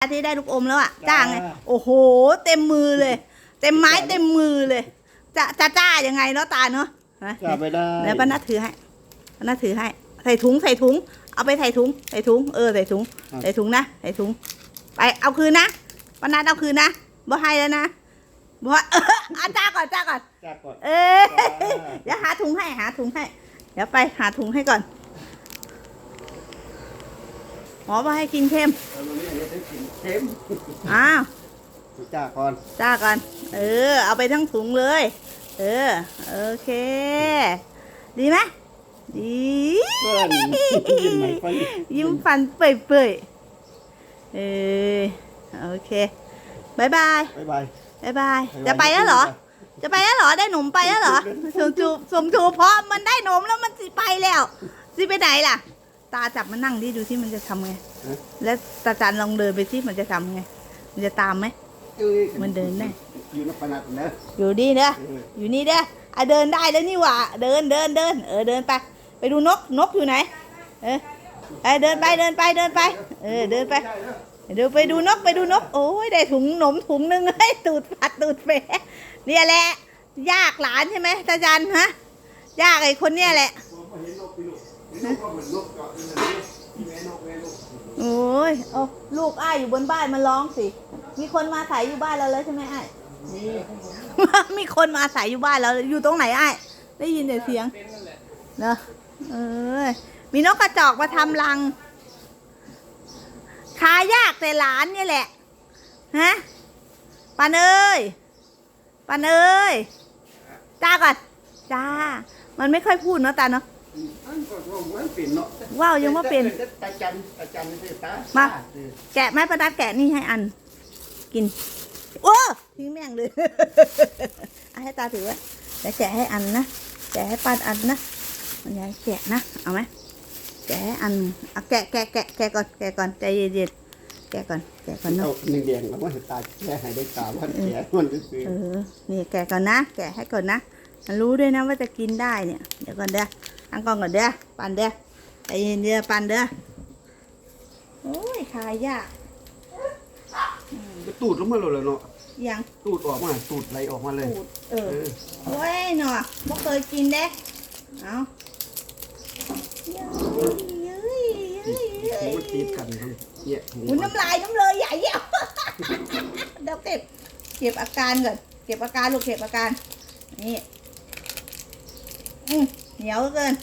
อาที่ได้ลูกอมแล้วอะจ้าจ้าไงโอ้โห เต็มมือเลย เต็มไม้เต็มมือเลย จะจะจ้ายังไงเนาะตาเนาะนะจับไม่ได้แล้วป้านัดถือให้ป้านัดถือให้ ใส่ถุงใส่ถุง เอาไปใส่ถุงใส่ถุงเออใส่ถุงใส่ถุงนะใส่ถุง ไปเอาคืนนะป้านัดเอาคืนนะบ่ให้แล้วนะบ่ให้เอออาจ้าก่อนจ้าก่อนจับก่อนเออเดี๋ยวหาถุงให้หาถุงให้เดี๋ยวไปหาถุงให้ก่อน หมอว่าให้กินเค็มเอามาเนี่ยได้กินเค็มอ้าวจ้าก่อนจ้าก่อนเออ เอาไปทั้งถุงเลย เออ โอเค ดีไหมดีเพื่อนยิ้มไหมไปยิ้มฟันเปื่อยๆเออโอเคบายบายบ๊ายบายบายบายจะไปแล้วเหรอ จะไปแล้วเหรอ ได้หนมไปแล้วเหรอสมจูสมจูเพราะมันได้หนมแล้วมันสิไปแล้ว สิไปไหนล่ะ ตาจับมันนั่งดิดูที่มันจะทำไงแล้วตาจันลองเดินไปที่มันจะทำไง มันจะตามไหม มันเดินได้ อยู่นับปนัดนะอยู่ดีเด้อเออ อยู่นี่เด้ออะเดินได้แล้วนี่หว่า เดินเดินเดิน เออเดินไป ไปดูนก นกอยู่ไหน เออไปเดินไปเดินไปเดินไป เออเดินไป เดี๋ยวไปดูนกไปดูนก โอ้ยได้ถุงหนมถุงหนึงให้ตูดปัดตูดเฟเนี่ยแหละ ยากหลานใช่ไหมตาจันฮะ ยากไอ้คนเนี่ยแหละ ผมเห็นนกพี่ลูกเห็น โอ้ยเอาลูกอ้ายอยู่บนบ้านมันร้องสิ มีคนมาอาศัยอยู่บ้านเราแล้วใช่ไหมอ้าย มีคนมาอาศัยอยู่บ้านเราอยู่ตรงไหนอ้าย ได้ยินแต่เสียงเนอะเออมีนกกระจอกมาทำรังขายากแต่หลานนี่แหละ ฮะปานเอ้ยปานเอ้ยจ้าก่อนจ้า มันไม่ค่อยพูดเนาะตาเนาะ อันก็ว่ามันเป็นเนาะว่าวยังว่าเป็น ตาจันตาจันนี่สิตามา แกะไม้ประดัดแกะนี่ให้อัน กิน โอ้ทิ้งแม่งเลย เอาให้ตาถือไว้เดี๋ยวแกะให้อันนะแกะให้ปันอันนะมันยายแกะนะเอาไหมแกะให้อันเอาแกะแกะแกะแกะก่อนแกะก่อนใจเย็นๆแกะก่อนแกะก่อนเอาเนาะหนึ่งแดงแล้วว่าตาแค่ให้ได้ตาวันแก่มันก็คือเออนี่แกะก่อนนะ แกะให้ก่อนนะ มันรู้ด้วยนะว่าจะกินได้เนี่ย เดี๋ยวก่อนเด้อตั้งกล้องก่อนเด้อปันเด้อใจเย็นเด้อปันเด้อโอ้ยขายยากตูดลงมาเลยเนาะยังตูดออกมาตูดไหลออกมาเลยปูดเออเออโอ้ยหนอบ่เคยกินเด้เอาเย้ยเย้ยเย้ยเย้หูยมันติดกันครับเนี่ยหูอุ้ยน้ำลายน้ำเลยใหญ่เยี่ยวเดี๋ยวเก็บเก็บอาการก่อนเก็บอาการลูกเก็บอาการนี่ อืมเหนียวเหลือเกิน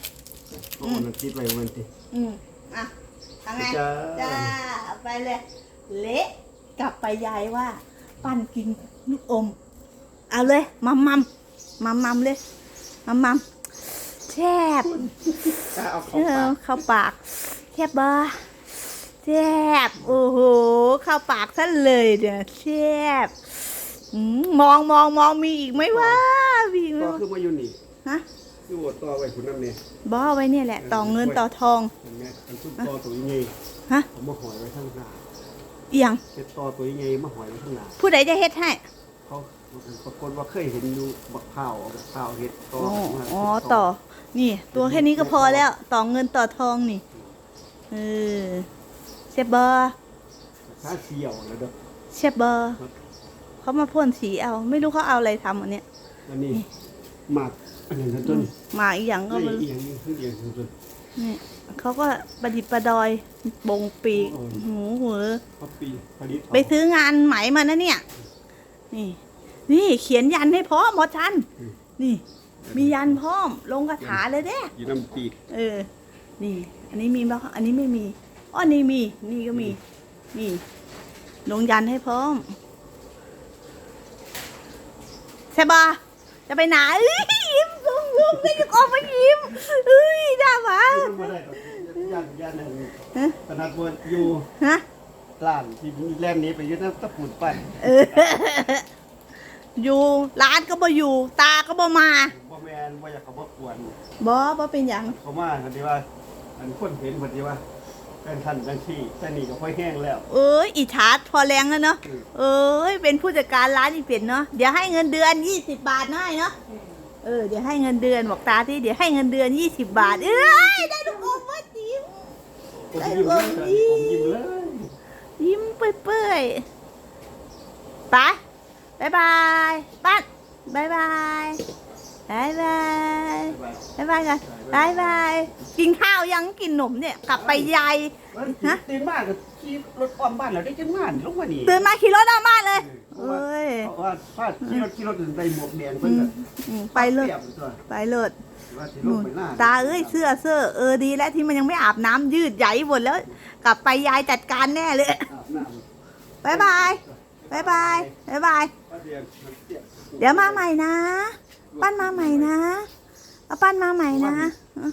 โอ้มันติดไว้มันติดอืมอะทำไงจ้า จ้าเอาไปเลย เละกลับไปยายว่า ปั้นกินลูกอม เอาเลยมัมมัมมัมมัมเลยมัมมัมแซ่บตาเอาเอเข้าอปากเข้าปากแซ่บบ่แซ่บโอ้โหเข้าปากซะเลยเดี๋ยวแซ่บอืมมองมองมองมีอีกไหมวะมีอีกไหมก็วะ คือมาอยู่นี่ฮะ คือวดต่อไว้คุณน้ำเนี่ยบ่ไว้เนี่ยแหละ ต่อเงินต่อทองเห็นไหมมันทุบต่อตัวยังไงฮะผมมาหอยไว้ข้างหน้าเอียงเฮ็ดต่อตัวยังไงมาหอยไว้ข้างหน้าผู้ใดจะเฮ็ดให้เขาปรากฏว่าเคยเห็นอยู่บักข้าวเอาบักข้าวเฮ็ดต่ออ๋อมาอ๋อต่อ นี่ ตัวแค่นี้ก็พอแล้ว ต่อเงินต่อทองนี่เออเชฟเบอร์ถ้าเสียวแล้วเด้อเชฟเบอร์เขามาพ่นสีเอา ไม่รู้เขาเอาอะไรทำอันเนี้ยอันนี้หมากอันนี้นะต้นมาอีกอย่างก็นี่ไมันอีกอย่างนี้คือเดียวคือต้นนี่เขาก็ประดิษฐ์ประดอยบงปีกโอ้ยหูเหอเขาปีผลิตไปซื้องานไหมมานะเนี่ย นี่ นี่เขียนยันให้พร้อมหมอชันนี่มียันพร้อมลงคาถาเลยเด้อยู่น้ำปีกเออ นี่ อันนี้มีบ้างอันนี้ไม่มีอ๋อนี่มี นี่ก็มี นี่ ลงยันให้พร้อมใช่ปะจะไปไหนเอ้ยยิ้ม ซุ่มซุ่มได้จะออกมายิ้มเฮ้ยน่าหวะมันบ่ได้ดอกย่านย่านนั่นขนาดบ่อยู่ฮะร้านที่แล่นนี้ไปยู่น้ำตะปูนปั้นเอออยู่ร้านก็บ่อยู่ ตาก็บ่มาบ่แมนบ่อยากเขาบ่กวนบ่บ่เป็นอย่างเขามาคันที่ว่า อันคนเห็นคันที่ว่าเป็นท่านจังที่แต่นี่ก็ค่อยแห้งแล้ว เอ้ยอิจฉาพอแรงแล้วเนาะเอ้ยเป็นผู้จัดการร้านอีเป็ดเนาะเดี๋ยวให้เงินเดือนยี่สิบบาทหน่อยเนาะ เออเดี๋ยวให้เงินเดือนบอกตาที่เดี๋ยวให้เงินเดือนยี่สิบบาท เอ้ยได้ลูกอมว่าจิ๋มผมยิ้มเลยผมยิ้มเลยยิ้มเปื่อยๆไปบายบายปั้นบายบาย บายบายบายบายกันบายบายกินข้าวยังกินหนมเนี่ยกลับไปยายฮะตื่นมากก็ขี่รถอ้อมบ้านเราได้จังงานลงมานี่ตื่นมาขี่รถออกมาเลยเพราะว่าเอ้ยเพราะว่าถ้าขี่รถขี่รถถึงใส่หมวกแดงเพิ่นก็อืมไปเลยปรีบตัวไปเลิศว่าสิลนู่งนไปหน้าตาเอ้ยเสื้อเสื้อเออดีแล้วที่มันยังไม่อาบน้ำยืดใหญ่หมดแล้ว กลับไปยายจัดการแน่เลยอาบน้ำบายบายบายบายบายบายป้าเดียงมันเปียกเดี๋ยวมาใหม่นะ ปั้นมาใหม่นะเอาปั้นมาใหม่นะ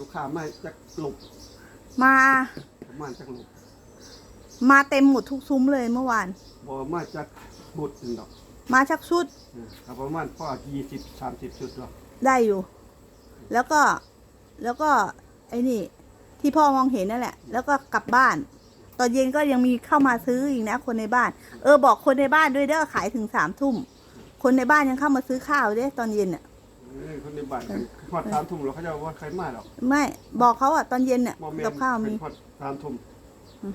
ลูกค้ามาจากหลบมาประมาณจากหลบมาเต็มหมดทุกซุ้มเลยเมื่อวานบ่มาจากบุตรดอกมาชักชุดเออครับประมาณพ่อ20 30ชุดหรอกได้อยู่ แล้วก็แล้วก็ไอ้นี่ ที่พ่อมองเห็นนั่นแหละ แล้วก็กลับบ้าน ตอนเย็นก็ยังมีเข้ามาซื้ออีกนะ คนในบ้าน เออบอกคนในบ้านด้วยเด้อขายถึงสามทุ่มคนในบ้านยังเข้ามาซื้อข้าวเด้ตอนเย็นอะเออคนใน บ้านกันพอดสามทุ่มแล้วเขาจะว่าใครมาหรอกไม่บอกเขาอะตอนเย็นอะบ่แม่นกับข้าวมี พอดสามทุ่ม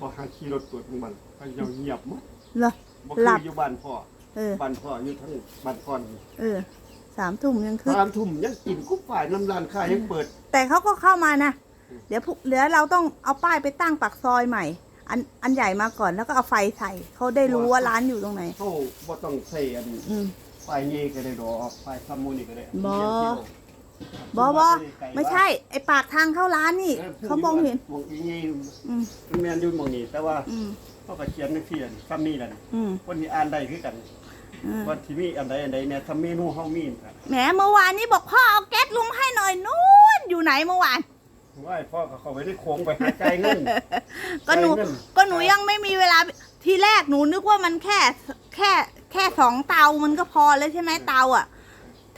พอหาขี่รถตรวจของมันเขาจะเงียบหมดเหรอ บ่หลัคือบอยู่บ้านพ่อเออ บ้านพ่ออยู่ทั้งบ้านพ่อนี่เออสามทุ่มยังคือ สามทุ่มยังกินกุ๊บฝ่ายน้ำร้านค้ายังเปิด แต่เขาก็เข้ามานะ อืม เดี๋ยวพวกเดี๋ยวเราต้องเอาป้ายไปตั้งปากซอยใหม่ อันอันใหญ่มาก่อนแล้วก็เอาไฟใส่เขาได้รู้ว่าร้านอยู่ตรงไหน เขาบ่ต้องใส่อันอืมไฟเย่ก็ได้ดอกไฟซัมมูนี่ก็ได้บ่ เลี้ยงกิโล บอบอไม่ใช่ ไอปากทางเข้าร้านนี่ เขามองเห็นมองอีเย่อืมมันแม่นอยู่หมองนี้แต่ว่าอืมเขาก็เขียนในเขียนซัมนี่นั่นอืมคนที่อ่านได้คือกันอืมว่าที่มีอันใดอันใดเนี่ยทำเมนูเฮามีน่ะแหมเมื่อวานนี้บอกพ่อเอาแก๊สลุงให้หน่อยนู้นอยู่ไหนเมื่อวาน ว่าให้พ่อก็เข้าไปได้โค้งไปหาใจายเงิน ก็หนูจ่ายเงินก็หนูยังไม่มีเวลาทีแรกหนูนึกว่ามันแค่ แค่แค่สองเตามันก็พอแล้วใช่ไหมเตาอะ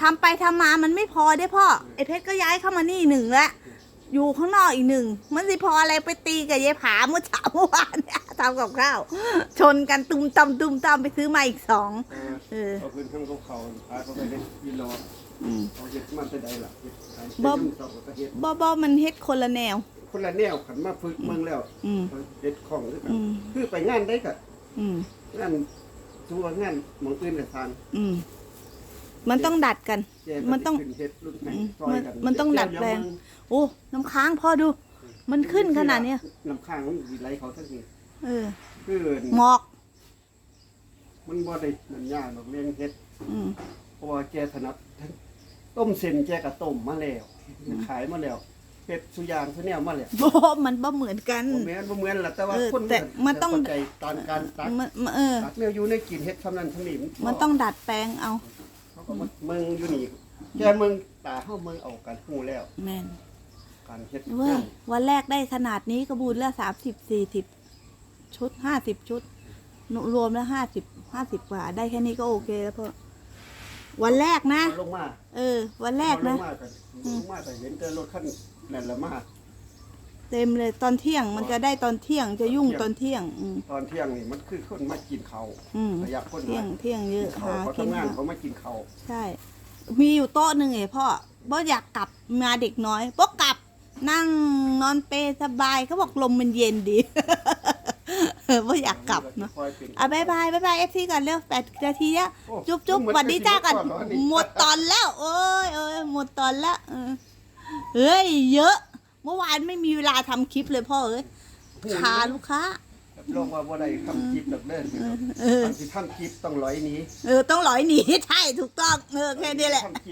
ทำไปทำมามันไม่พอได้พ่อไอเพชรก็ย้ายเข้ามานี่หนึ่งละอยู่ข้างนอกอีกหนึ่งมันสิพออะไรไปตีกับยายผาเมื่อเช้าเมื่อวานเนี่ยทำกับข้าวชนกันตุ้มตำตุ้มตำไปซื้อมาอีกสองเออเออเอาขึ้นข้างเขาเขาพาเขาไปได้ยินรออืมเขาเฮ็ดมาแต่ใดล่ะเฮ็ดขายบ่เฮ็ดยุ่งต่อก็เฮ็ดบอบอมันเฮ็ดคนละแนว คนละแนวขันมาฝึกเมืองแล้วอืมเฮ็ดของคือกันอืมคือไปงานได้ก็อืมงานตัวางานหมองอื่นก็ทานอื มมันต้องดัดกันแกก็มันต้องสิขึ้เฮ็ดรุ่นให้อืมซอยกัมันมันต้องดัดแปลง โอ้ น้ำค้างพ่อดู มันขึ้นขนาดเนี้ยน้ำข้างมันสิไหลเขาทั้งนี้เออคือหมอก มันบ่ได้มันยากดอกเลี้ยงเฮ็ดอืมเพราะว่าแกถนัดทั้งต้มเส้นแกก็ต้มมาแล้วขายมาแล้วเฮ็ดสุอยางซุแนวมาแล้วโบมันบ่เหมือนกันบ่แม่นบ่เหมือนล่ะแต่ว่าเออคนแต่มันต้องเข้าใจตามการตักมันมันเออตักแนวอยู่ในกินเฮ็ดทำนั้นทำนี้มันต้องดัดแปลงเอา เขาก็มาเมืองอยู่นี่แกเมืองตาเฮาเมืองเอากันฮู้แล้ว แม่นการเฮ็ดเว้ยงานวันแรกได้ขนาดนี้ก็บูนละสามสิบสี่สิบชุดห้าสิบชุดหนูรวมแล้วห้าสิบห้าสิบกว่า ได้แค่นี้ก็โอเคแล้วพ่อวันแรกนะ เอาลงมาเออ วันแรกนะ เอาลงมากันลงมาแต่เห็นแต่รถคันนั่นละมา เต็มเลยตอนเที่ยงมันจะได้ตอนเที่ยงจะยุ่งตอนเที่ยงอืม ตอนเที่ยงนี่มันคือคนมากินข้าวอืม ระยะคนเที่ยงมาเที่ยงเยอะเขาหาเขากินทำงานข้าวเขามากินข้าวใช่ มีอยู่โต๊ะหนึ่งไงพ่อบ่อยากกลับมาเด็กน้อยบ่กลับนั่งนอนเปรสบายเขาบอกลมมันเย็นดี บ่อยากกลับเนาะคอยเป็นอะบายบายบายบายเอฟซีก่อนเร็วแปดนาทีแล้วโอ้จุ๊บจุ๊บเหมือนสวัสดีจ้ากันจะกินก่อนเหรอนี่ หมดตอนแล้ว โอ้ยเอ้ยหมดตอนแล้วเออเฮ้ยเยอะเมื่อวานไม่มีเวลาทำคลิปเลยพ่อเอ้ยขาลูกค้ารับรองว่าบ่ได้ทำคลิปดอกเด้อเออ ทำที่ทำคลิปต้องร้อยหนี้ เออต้องหลอยหนีใช่ถูกต้องเออแค่นี้แหละ ทำคลิป